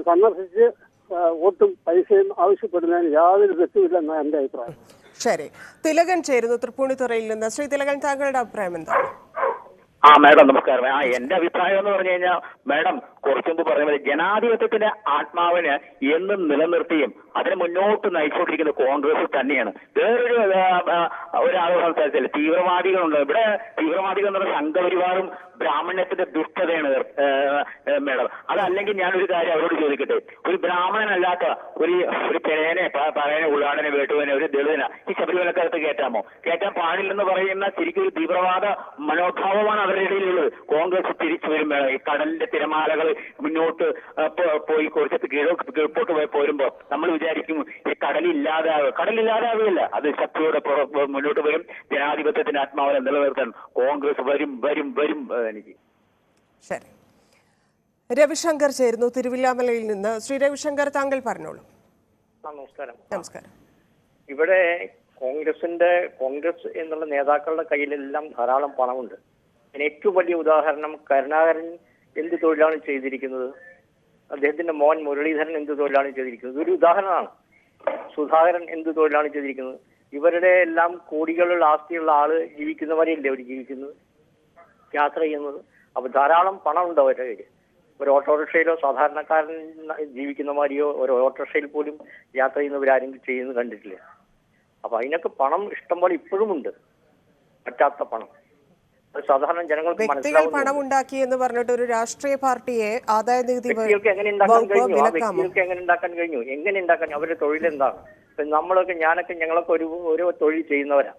സന്ദർശിച്ച് വോട്ടും പൈസയും ആവശ്യപ്പെടുന്നതിന് യാതൊരു തെറ്റുമില്ലെന്നാണ് എന്റെ അഭിപ്രായം. ശരി. തിലകൻ ചേരുന്നു തൃപ്പൂണിത്തുറയിൽ നിന്ന്. ശ്രീ തിലകൻ താങ്കളുടെ അഭിപ്രായം എന്താണ് ആ മാഡം നമസ്കാരം. ആ എന്റെ അഭിപ്രായം എന്ന് പറഞ്ഞു കഴിഞ്ഞാൽ മാഡം കുറച്ചു മുമ്പ് പറഞ്ഞ പോലെ ജനാധിപത്യത്തിന്റെ ആത്മാവിന് എന്നും നിലനിർത്തിയും അതിനെ മുന്നോട്ട് നയിച്ചുകൊണ്ടിരിക്കുന്ന കോൺഗ്രസ് തന്നെയാണ്. വേറൊരു ഒരാളോട് ഒരാൾ സംസാരിച്ചില്ല തീവ്രവാദികളുണ്ട്. ഇവിടെ തീവ്രവാദികൾ എന്ന് പറഞ്ഞ സംഘപരിവാറും ബ്രാഹ്മണ്യത്തിന്റെ ദുഷ്ടതയാണ് മേഡം. അതല്ലെങ്കിൽ ഞാനൊരു കാര്യം അവരോട് ചോദിക്കട്ടെ. ഒരു ബ്രാഹ്മണനല്ലാത്ത ഒരു ഒരു പെരേനെ പറയനെ ഉള്ളാടനെ വേട്ടുവനെ ഒരു ദളിതന ഈ ശബരിമലക്കകത്ത് കയറ്റാമോ? കയറ്റാൻ പാടില്ലെന്ന് പറയുന്ന ശരിക്കും ഒരു തീവ്രവാദ മനോഭാവമാണ് അവരുടെ ഇടയിലുള്ളത്. കോൺഗ്രസ് തിരിച്ചു വരും മേഡം. ഈ കടലിന്റെ തിരമാലകൾ മുന്നോട്ട് പോയി കുറച്ചത്ത് കീഴോ കീഴ്പോട്ട് പോയി പോരുമ്പോ നമ്മൾ വിചാരിക്കും ഈ കടലില്ലാതാവുക കടലില്ലാതാവുകയല്ല. അത് ശക്തിയോടെ മുന്നോട്ട് വരും. ജനാധിപത്യത്തിന്റെ ആത്മാവനെ നിലനിർത്താൻ കോൺഗ്രസ് വരും വരും വരും എനിക്ക് ശരി. രവിശങ്കർ ചേരുന്നു തിരുവില്ലാമലയിൽ നിന്ന്. ശ്രീ രവിശങ്കർ താങ്കൾ പറഞ്ഞോളൂ. നമസ്കാരം. നമസ്കാരം. ഇവിടെ കോൺഗ്രസിന്റെ കോൺഗ്രസ് എന്നുള്ള നേതാക്കളുടെ കയ്യിലെല്ലാം ധാരാളം പണമുണ്ട്. അതിന് ഏറ്റവും വലിയ ഉദാഹരണം കരുണാകരൻ എന്ത് തൊഴിലാണ് ചെയ്തിരിക്കുന്നത്? അദ്ദേഹത്തിന്റെ മോൻ മുരളീധരൻ എന്ത് തൊഴിലാണ് ചെയ്തിരിക്കുന്നത്? ഒരു ഉദാഹരണമാണ്. സുധാകരൻ എന്ത് തൊഴിലാണ് ചെയ്തിരിക്കുന്നത്? ഇവരുടെ എല്ലാം കോടികളുള്ള ആസ്തിയുള്ള ആൾ ജീവിക്കുന്നവരെയല്ലേ അവർ ജീവിക്കുന്നത്? യാത്ര ചെയ്യുന്നത്. അപ്പൊ ധാരാളം പണമുണ്ട് അവരുടെ കയ്യിൽ ഒരു ഓട്ടോറിക്ഷയിലോ സാധാരണക്കാരൻ ജീവിക്കുന്ന മാതിരിയോ ഒരു ഓട്ടോറിക്ഷയിൽ പോലും യാത്ര ചെയ്യുന്നവരാരും ചെയ്യുന്നത് കണ്ടിട്ടില്ല. അപ്പൊ അതിനൊക്കെ പണം ഇഷ്ടംപോലെ ഇപ്പോഴും ഉണ്ട്. പറ്റാത്ത പണം. സാധാരണ ജനങ്ങൾക്ക് വ്യക്തികൾ പണം ഉണ്ടാക്കി എന്ന് പറഞ്ഞിട്ട് ഒരു രാഷ്ട്രീയ പാർട്ടിയെ ആദായ നികുതി വ്യക്തികൾക്ക് എങ്ങനെ ഉണ്ടാക്കാൻ കഴിഞ്ഞു? ആ വ്യക്തികൾക്ക് എങ്ങനെ ഉണ്ടാക്കാൻ കഴിഞ്ഞു? എങ്ങനെ ഉണ്ടാക്കാൻ അവരുടെ തൊഴിലെന്താണ് ഇപ്പൊ നമ്മളൊക്കെ ഞാനൊക്കെ ഞങ്ങളൊക്കെ ഒരു ഒരു തൊഴിൽ ചെയ്യുന്നവരാ.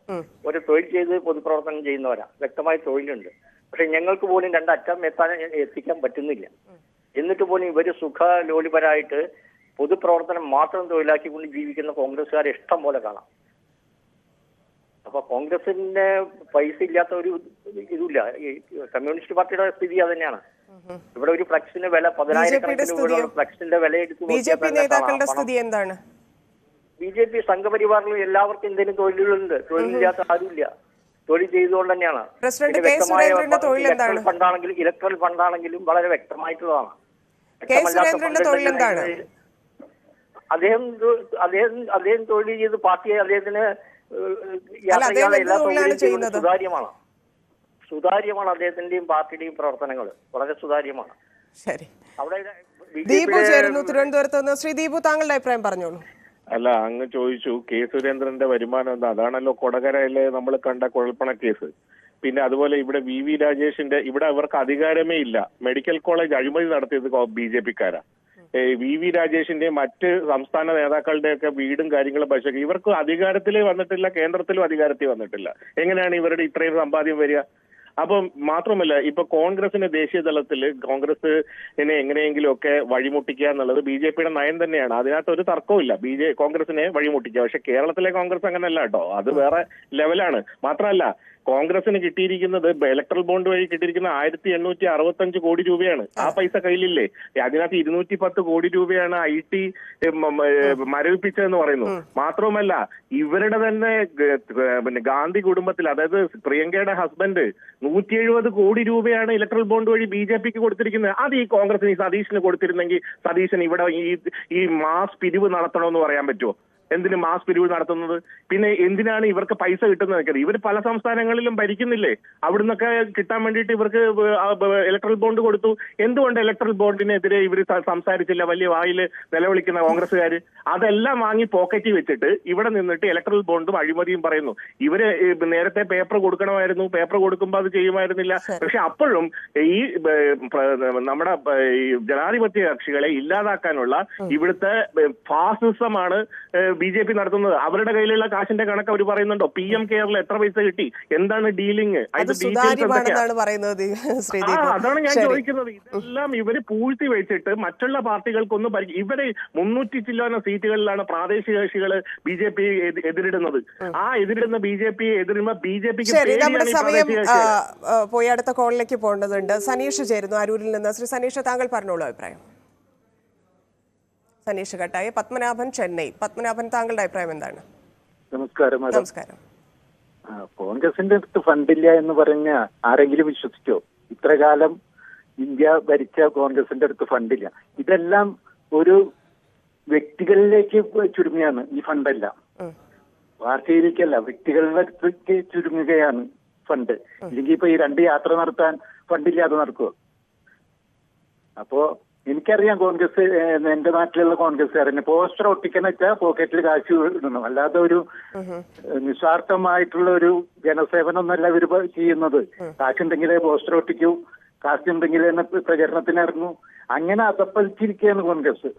ഒരു തൊഴിൽ ചെയ്ത് പൊതുപ്രവർത്തനം ചെയ്യുന്നവരാ. വ്യക്തമായ തൊഴിലുണ്ട്. പക്ഷെ ഞങ്ങൾക്ക് പോലും രണ്ടറ്റം എത്താൻ എത്തിക്കാൻ പറ്റുന്നില്ല. എന്നിട്ട് പോലും ഇവർ സുഖലോലുപരായിട്ട് പൊതുപ്രവർത്തനം മാത്രം തൊഴിലാക്കിക്കൊണ്ട് ജീവിക്കുന്ന കോൺഗ്രസ്സുകാരെ ഇഷ്ടം പോലെ കാണാം. അപ്പൊ കോൺഗ്രസിന്റെ പൈസ ഇല്ലാത്ത ഒരു ഇതില്ല ഈ കമ്മ്യൂണിസ്റ്റ് പാർട്ടിയുടെ സ്ഥിതി അത് തന്നെയാണ്. ഇവിടെ ഒരു ഫ്ലക്സിന്റെ വില പതിനായിരക്കണക്കിന്? രൂപയുള്ള ഫ്ലക്സിന്റെ വില എടുത്ത് ബി ജെ പി സംഘപരിവാറിലും എല്ലാവർക്കും എന്തെങ്കിലും തൊഴിലുകളുണ്ട്. തൊഴിലില്ലാത്ത ആരുമില്ല. തൊഴിൽ ചെയ്തുകൊണ്ട് തന്നെയാണ്. വ്യക്തമായ? ഫണ്ടാണെങ്കിലും ഇലക്ട്രൽ ഫണ്ടാണെങ്കിലും വളരെ വ്യക്തമായിട്ടുള്ളതാണ്? അദ്ദേഹം അദ്ദേഹം അദ്ദേഹം തൊഴിൽ ചെയ്ത് പാർട്ടിയെ അദ്ദേഹത്തിന് എല്ലാ സുതാര്യമാണ്. സുതാര്യമാണ് അദ്ദേഹത്തിന്റെയും പാർട്ടിയുടെയും പ്രവർത്തനങ്ങൾ വളരെ സുതാര്യമാണ്. ശരി. അവിടെ ദീപു ചേരുന്നു തിരുവനന്തപുരത്ത് നിന്ന്. ശ്രീ ദീപു താങ്കളുടെ അഭിപ്രായം പറഞ്ഞോളൂ. അല്ല അങ്ങ് ചോദിച്ചു കെ സുരേന്ദ്രന്റെ വരുമാനം എന്താ? അതാണല്ലോ കൊടകരയിലെ നമ്മൾ കണ്ട കുഴൽപ്പണ കേസ്. പിന്നെ അതുപോലെ ഇവിടെ വി. വി. രാജേഷിന്റെ ഇവിടെ അവർക്ക് അധികാരമേ ഇല്ല. മെഡിക്കൽ കോളേജ് അഴിമതി നടത്തിയത് ബി ജെ പിക്കാരാ. വി. വി. രാജേഷിന്റെ മറ്റ് സംസ്ഥാന നേതാക്കളുടെ ഒക്കെ വീടും കാര്യങ്ങളും പക്ഷേ ഇവർക്ക് അധികാരത്തിലേ വന്നിട്ടില്ല കേന്ദ്രത്തിലും അധികാരത്തിൽ വന്നിട്ടില്ല. എങ്ങനെയാണ് ഇവരുടെ ഇത്രയും സമ്പാദ്യം വരിക? അപ്പം മാത്രമല്ല ഇപ്പൊ കോൺഗ്രസിന് ദേശീയ തലത്തിൽ കോൺഗ്രസിനെ എങ്ങനെയെങ്കിലും ഒക്കെ വഴിമുട്ടിക്കുക എന്നുള്ളത് ബി ജെ പിയുടെ നയം തന്നെയാണ്. അതിനകത്ത് ഒരു തർക്കവുമില്ല. ബി ജെ കോൺഗ്രസിനെ വഴിമുട്ടിക്കുക. പക്ഷെ കേരളത്തിലെ കോൺഗ്രസ് അങ്ങനെയല്ല കേട്ടോ. അത് വേറെ ലെവലാണ്. മാത്രമല്ല കോൺഗ്രസിന് കിട്ടിയിരിക്കുന്നത് ഇലക്ട്രൽ ബോണ്ട് വഴി കിട്ടിയിരിക്കുന്ന ആയിരത്തി എണ്ണൂറ്റി അറുപത്തി അഞ്ച് കോടി രൂപയാണ്. ആ പൈസ കയ്യിലില്ലേ? അതിനകത്ത് ഇരുന്നൂറ്റി പത്ത് കോടി രൂപയാണ് ഐ ടി മരവിപ്പിച്ചതെന്ന് പറയുന്നു. മാത്രവുമല്ല ഇവരുടെ തന്നെ പിന്നെ ഗാന്ധി കുടുംബത്തിൽ അതായത് പ്രിയങ്കയുടെ ഹസ്ബൻഡ് നൂറ്റി എഴുപത് കോടി രൂപയാണ് ഇലക്ട്രൽ ബോണ്ട് വഴി ബി ജെ പിക്ക് കൊടുത്തിരിക്കുന്നത്. അത് ഈ കോൺഗ്രസിന് ഈ സതീഷിന് കൊടുത്തിരുന്നെങ്കിൽ സതീശൻ ഇവിടെ ഈ ഈ മാസ് പിരിവ് നടത്തണമെന്ന് പറയാൻ പറ്റുമോ? എന്തിന് മാസ് പിരിവ് നടത്തുന്നത്? പിന്നെ എന്തിനാണ് ഇവർക്ക് പൈസ കിട്ടുന്നത് ഇവർ പല സംസ്ഥാനങ്ങളിലും ഭരിക്കുന്നില്ലേ? അവിടുന്നൊക്കെ കിട്ടാൻ വേണ്ടിയിട്ട് ഇവർക്ക് ഇലക്ട്രൽ ബോണ്ട് കൊടുത്തു. എന്തുകൊണ്ട് ഇലക്ട്രൽ ബോണ്ടിനെതിരെ ഇവർ സംസാരിച്ചില്ല? വലിയ വായിൽ നിലവിളിക്കുന്ന കോൺഗ്രസ്സുകാർ അതെല്ലാം വാങ്ങി പോക്കറ്റിൽ വെച്ചിട്ട് ഇവിടെ നിന്നിട്ട് ഇലക്ട്രൽ ബോണ്ടും അഴിമതിയും പറയുന്നു. ഇവർ നേരത്തെ പേപ്പർ കൊടുക്കണമായിരുന്നു. പേപ്പർ കൊടുക്കുമ്പോൾ അത് ചെയ്യുമായിരുന്നില്ല. പക്ഷെ അപ്പോഴും ഈ നമ്മുടെ ജനാധിപത്യ കക്ഷികളെ ഇല്ലാതാക്കാനുള്ള ഇവിടുത്തെ ഫാസിസമാണ് ബി ജെ പി നടത്തുന്നത്? അവരുടെ കയ്യിലുള്ള കാശിന്റെ കണക്ക് അവർ പറയുന്നുണ്ടോ? പി എം കെയറിൽ എത്ര പൈസ കിട്ടി? എന്താണ് ഡീലിംഗ് അതാണ് ഞാൻ ചോദിക്കുന്നത്. ഇതെല്ലാം ഇവർ പൂഴ്ത്തി വെച്ചിട്ട് മറ്റുള്ള പാർട്ടികൾക്കൊന്നും ഇവരെ മുന്നൂറ്റി ചില്ലോന സീറ്റുകളിലാണ് പ്രാദേശിക കക്ഷികൾ ബി ജെ പി എതിരിടുന്നത്. ആ എതിരിടുന്ന ബി ജെ പി എതിരിടുമ്പോ ബി ജെ പിക്ക് സമയം പോയി അടുത്ത കോളിലേക്ക് പോകേണ്ടതുണ്ട്. സനീഷ് ചേരുന്നു അരൂരിൽ നിന്ന്. ശ്രീ സനീഷ് താങ്കൾ പറഞ്ഞോളൂ അഭിപ്രായം. സനീഷ് കട്ടായി പത്മനാഭൻ ചെന്നൈ. പത്മനാഭൻ താങ്കളുടെ അഭിപ്രായം എന്താണ്? നമസ്കാരം നമസ്കാരം. കോൺഗ്രസിന്റെ അടുത്ത് ഫണ്ടില്ല എന്ന് പറഞ്ഞ ആരെങ്കിലും വിശ്വസിച്ചോ? ഇത്ര കാലം ഇന്ത്യ ഭരിച്ച കോൺഗ്രസിന്റെ അടുത്ത് ഫണ്ടില്ല. ഇതെല്ലാം ഒരു വ്യക്തികളിലേക്ക് ചുരുങ്ങിയാണ് ഈ ഫണ്ടെല്ലാം. പാർട്ടിയിലേക്കല്ല വ്യക്തികളുടെ അടുത്തേക്ക് ചുരുങ്ങുകയാണ് ഫണ്ട്. ഇല്ലെങ്കിൽ ഇപ്പൊ ഈ രണ്ട് യാത്ര നടത്താൻ ഫണ്ടില്ലാതെ നടക്കുക അപ്പോ എനിക്കറിയാം കോൺഗ്രസ് എന്റെ നാട്ടിലുള്ള കോൺഗ്രസ്സുകാരനെ പോസ്റ്റർ ഒട്ടിക്കുന്ന വെച്ചാൽ പോക്കറ്റിൽ കാശ് ഇടുന്നു. അല്ലാതെ ഒരു നിസ്വാർത്ഥമായിട്ടുള്ള ഒരു ജനസേവനം എന്നല്ല ഇവർ ചെയ്യുന്നത്. കാശുണ്ടെങ്കിലേ പോസ്റ്റർ ഒട്ടിക്കൂ. കാശുണ്ടെങ്കിലേ തന്നെ പ്രചരണത്തിന് ഇറങ്ങൂ. അങ്ങനെ അതപ്പലിച്ചിരിക്കുകയാണ് കോൺഗ്രസ്.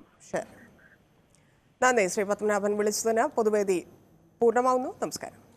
നന്ദി. ശ്രീ പത്മനാഭൻ വിളിച്ചതിന് പൊതുവേദി പൂർണമാവുന്നു. നമസ്കാരം.